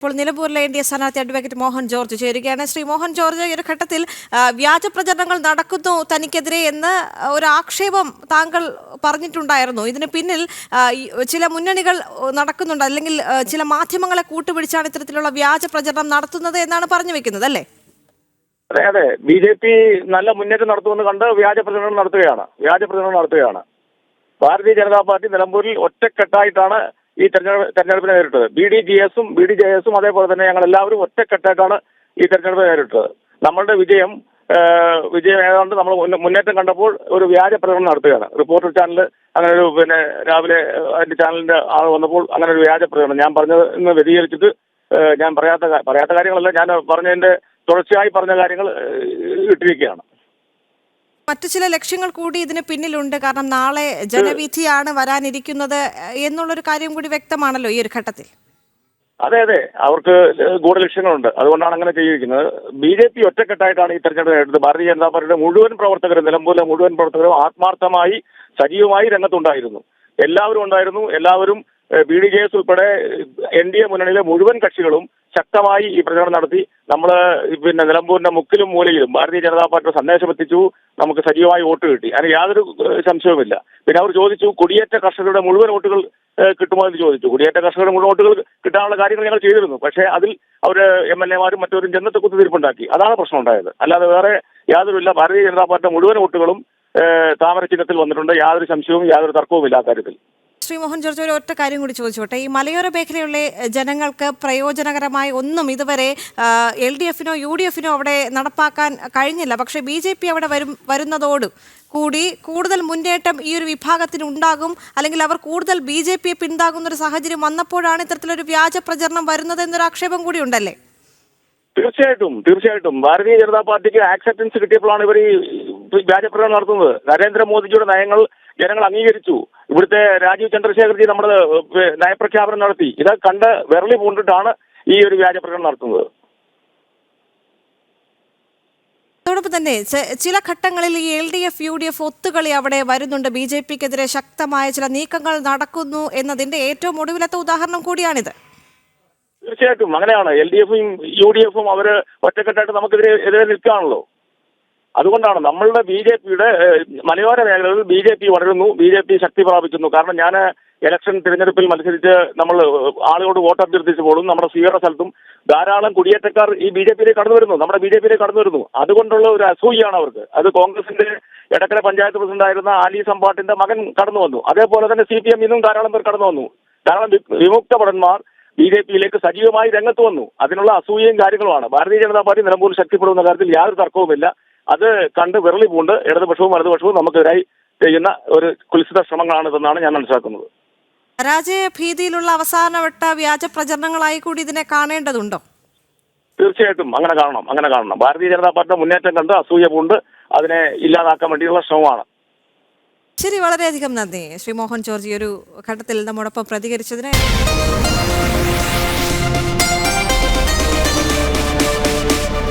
ഇപ്പോൾ നിലമ്പൂരിലെ N D A സ്ഥാനാർത്ഥി അഡ്വക്കേറ്റ് മോഹൻ ജോർജ് ചേരുകയാണ്. ശ്രീ മോഹൻ ജോർജ് ഈ ഒരു ഘട്ടത്തിൽ വ്യാജ പ്രചരണങ്ങൾ നടക്കുന്നു തനിക്കെതിരെ എന്ന് ഒരു ആക്ഷേപം താങ്കൾ പറഞ്ഞിട്ടുണ്ടായിരുന്നു. ഇതിന് പിന്നിൽ ചില മുന്നണികൾ നടക്കുന്നുണ്ട്. അല്ലെങ്കിൽ ചില മാധ്യമങ്ങളെ കൂട്ടുപിടിച്ചാണ് ഇത്തരത്തിലുള്ള വ്യാജ പ്രചരണം നടത്തുന്നത് എന്നാണ് പറഞ്ഞു വെക്കുന്നത് അല്ലേ? അതെ അതെ. ബി ജെ പി നല്ല മുന്നേറ്റം നടത്തുമെന്ന് കണ്ട് വ്യാജ പ്രചരണം നടത്തുകയാണ്. വ്യാജ പ്രചരണം നടത്തുകയാണ്. ഭാരതീയ ജനതാ പാർട്ടി നിലമ്പൂരിൽ ഒറ്റക്കെട്ടായിട്ടാണ് ഈ തെരഞ്ഞെടുപ്പ് തെരഞ്ഞെടുപ്പിനെ നേരിട്ടത്. ബി ഡി ജി എസും ബി ഡി ജെ എസും അതേപോലെ തന്നെ ഞങ്ങൾ എല്ലാവരും ഒറ്റക്കെട്ടായിട്ടാണ് ഈ തെരഞ്ഞെടുപ്പ് നേരിട്ടത്. നമ്മളുടെ വിജയം വിജയം ഏതാണ്ട് നമ്മൾ മുന്ന- മുന്നേറ്റം കണ്ടപ്പോൾ ഒരു വ്യാജ പ്രചരണം നടത്തുകയാണ്. റിപ്പോർട്ടർ ചാനൽ അങ്ങനെ ഒരു പിന്നെ രാവിലെ അതിന്റെ ചാനലിന്റെ ആൾ വന്നപ്പോൾ അങ്ങനെ ഒരു വ്യാജ പ്രചരണം. ഞാൻ പറഞ്ഞത് ഇന്ന് വ്യതിചരിച്ചിട്ട് ഞാൻ പറയാത്ത പറയാത്ത കാര്യങ്ങളല്ല. ഞാൻ പറഞ്ഞതിന്റെ തുടർച്ചയായി പറഞ്ഞ കാര്യങ്ങൾ ഇട്ടിരിക്കുകയാണ്. മറ്റു ചില ലക്ഷ്യങ്ങൾ കൂടി ഇതിന് പിന്നിലുണ്ട്. കാരണം നാളെ ജനവിധിയാണ് വരാനിരിക്കുന്നത് എന്നുള്ളൊരു കാര്യം കൂടി വ്യക്തമാണല്ലോ ഈ ഒരു ഘട്ടത്തിൽ. അതെ അതെ. അവർക്ക് ഗൂഢലക്ഷ്യങ്ങളുണ്ട് അതുകൊണ്ടാണ് അങ്ങനെ ചെയ്തിരിക്കുന്നത്. ബി ജെ പി ഒറ്റക്കെട്ടായിട്ടാണ് ഈ തെരഞ്ഞെടുപ്പ് നേരിട്ടത് ഭാരതീയ ജനതാ പാർട്ടിയുടെ മുഴുവൻ പ്രവർത്തകരും നിലമ്പൂരിലെ മുഴുവൻ പ്രവർത്തകരും ആത്മാർത്ഥമായി സജീവമായി രംഗത്തുണ്ടായിരുന്നു. എല്ലാവരും ഉണ്ടായിരുന്നു. എല്ലാവരും ബി ഡി ജെ എസ് ഉൾപ്പെടെ എൻ ഡി എ മുന്നണിയിലെ മുഴുവൻ കക്ഷികളും ശക്തമായി ഈ പ്രചരണം നടത്തി. നമ്മൾ പിന്നെ നിലമ്പൂരിന്റെ മുക്കിലും മൂലയിലും ഭാരതീയ ജനതാ പാർട്ടിയുടെ സന്ദേശം എത്തിച്ചു. നമുക്ക് സജീവമായി വോട്ട് കിട്ടി. അതിന് യാതൊരു സംശയവുമില്ല. പിന്നെ അവർ ചോദിച്ചു കുടിയേറ്റ കർഷകരുടെ മുഴുവൻ വോട്ടുകൾ കിട്ടുമോ എന്ന് ചോദിച്ചു. കുടിയേറ്റ കർഷകരുടെ മുഴുവൻ വോട്ടുകൾ കിട്ടാനുള്ള കാര്യങ്ങൾ ഞങ്ങൾ ചെയ്തിരുന്നു. പക്ഷേ അതിൽ അവർ എം എൽ എമാരും മറ്റവരും ജനത്തെ കുത്തിത്തിരിപ്പുണ്ടാക്കി അതാണ് പ്രശ്നം ഉണ്ടായത് അല്ലാതെ വേറെ യാതൊരുമില്ല. ഭാരതീയ ജനതാ പാർട്ടിയുടെ മുഴുവൻ വോട്ടുകളും താമര ചിഹ്നത്തിൽ വന്നിട്ടുണ്ട്. യാതൊരു സംശയവും യാതൊരു തർക്കവുമില്ല ആ കാര്യത്തിൽ. ശ്രീ മോഹൻ ജോർജ് ഒരു ഒറ്റ കാര്യം കൂടി ചോദിച്ചോട്ടെ. ഈ മലയോര മേഖലയുള്ള ജനങ്ങൾക്ക് പ്രയോജനകരമായ ഒന്നും ഇതുവരെ എൽ ഡി എഫിനോ യു ഡി എഫിനോ അവിടെ നടപ്പാക്കാൻ കഴിഞ്ഞില്ല. പക്ഷേ ബി ജെ പി അവിടെ വരും വരുന്നതോട് കൂടി കൂടുതൽ മുന്നേറ്റം ഈ ഒരു വിഭാഗത്തിന് ഉണ്ടാകും. അല്ലെങ്കിൽ അവർ കൂടുതൽ ബി ജെ പിയെ പിന്താകുന്ന ഒരു സാഹചര്യം വന്നപ്പോഴാണ് ഇത്തരത്തിലൊരു വ്യാജ പ്രചരണം വരുന്നത് എന്നൊരു ആക്ഷേപം കൂടി ഉണ്ടല്ലേ? തീർച്ചയായിട്ടും തീർച്ചയായിട്ടും. ഭാരതീയ ജനതാ പാർട്ടിക്ക് ആക്സെപ്റ്റൻസ് കിട്ടിയപ്പോഴാണ് ഇവർ ഈ വ്യാജപ്രകടനം നടത്തുന്നത്. നരേന്ദ്രമോദിജിയുടെ നയങ്ങൾ ജനങ്ങൾ അംഗീകരിച്ചു. ഇവിടുത്തെ രാജീവ് ചന്ദ്രശേഖർജി നമ്മുടെ ഏഹ്, നയപ്രഖ്യാപനം നടത്തി. ഇത് കണ്ട് വിരളി പൂണ്ടിട്ടാണ് ഈ ഒരു വ്യാജ പ്രകടനം നടത്തുന്നത്. അതോടൊപ്പം തന്നെ ചില ഘട്ടങ്ങളിൽ ഈ L D F U D F ഒത്തുകളി അവിടെ വരുന്നുണ്ട്. ബി ജെ പിക്കെതിരെ ശക്തമായ ചില നീക്കങ്ങൾ നടക്കുന്നു എന്നതിന്റെ ഏറ്റവും ഒടുവിലത്തെ ഉദാഹരണം കൂടിയാണിത്. തീർച്ചയായിട്ടും. അങ്ങനെയാണ്. എൽ ഡി എഫും യു ഡി എഫും അവർ ഒറ്റക്കെട്ടായിട്ട് നമുക്കെതിരെ എതിരെ നിൽക്കുകയാണല്ലോ. അതുകൊണ്ടാണ് നമ്മളുടെ ബി ജെ പിയുടെ മലയോര മേഖലകളിൽ ബി ജെ പി വളരുന്നു ബി ജെ പി ശക്തി പ്രാപിക്കുന്നു. കാരണം ഞാൻ ഇലക്ഷൻ തിരഞ്ഞെടുപ്പിൽ മത്സരിച്ച് നമ്മൾ ആളുകളോട് വോട്ട് അഭ്യർത്ഥിച്ചപ്പോഴും നമ്മുടെ സ്വീകരണ സ്ഥലത്തും ധാരാളം കുടിയേറ്റക്കാർ ഈ ബി ജെ പിയിലേക്ക് കടന്നു വരുന്നു. നമ്മുടെ ബി ജെ പിയിലേക്ക് കടന്നു വരുന്നു. അതുകൊണ്ടുള്ള ഒരു അസൂയാണ് അവർക്ക്. അത് കോൺഗ്രസിന്റെ എടക്കര പഞ്ചായത്ത് പ്രസിഡന്റായിരുന്ന ആലി സമ്പാട്ടിന്റെ മകൻ കടന്നു വന്നു. അതേപോലെ തന്നെ സി പി എം നിന്നും ധാരാളം പേർ കടന്നു വന്നു. ധാരാളം വിമുക്ത ഭടന്മാർ ബി ജെ പിയിലേക്ക് സജീവമായി രംഗത്ത് വന്നു. അതിനുള്ള അസൂയയും കാര്യങ്ങളുമാണ്. ഭാരതീയ ജനതാ പാർട്ടി നിലമ്പൂർ ശക്തിപ്പെടുന്ന കാര്യത്തിൽ യാതൊരു തർക്കവുമില്ല. അത് കണ്ട് വിരളി പൂണ്ട് ഇടതുപക്ഷവും വലതുപക്ഷവും നമുക്കെതിരായി ചെയ്യുന്ന ഒരു കുൽസിത ശ്രമങ്ങളാണിതെന്നാണ് ഞാൻ മനസ്സിലാക്കുന്നത്. പരാജയ ഭീതിയിലുള്ള അവസാനവട്ട വ്യാജ പ്രചരണങ്ങളായി കൂടി ഇതിനെ കാണേണ്ടതുണ്ടോ? തീർച്ചയായിട്ടും. അങ്ങനെ കാണണം. അങ്ങനെ കാണണം. ഭാരതീയ ജനതാ പാർട്ടിയുടെ മുന്നേറ്റം കണ്ട് അസൂയ പൂണ്ട് അതിനെ ഇല്ലാതാക്കാൻ വേണ്ടിയുള്ള ശ്രമമാണ്. ശരി വളരെയധികം നന്ദി. ശ്രീ മോഹൻ ജോർജ് ഈ ഒരു ഘട്ടത്തിൽ നമ്മോടൊപ്പം പ്രതികരിച്ചതിന്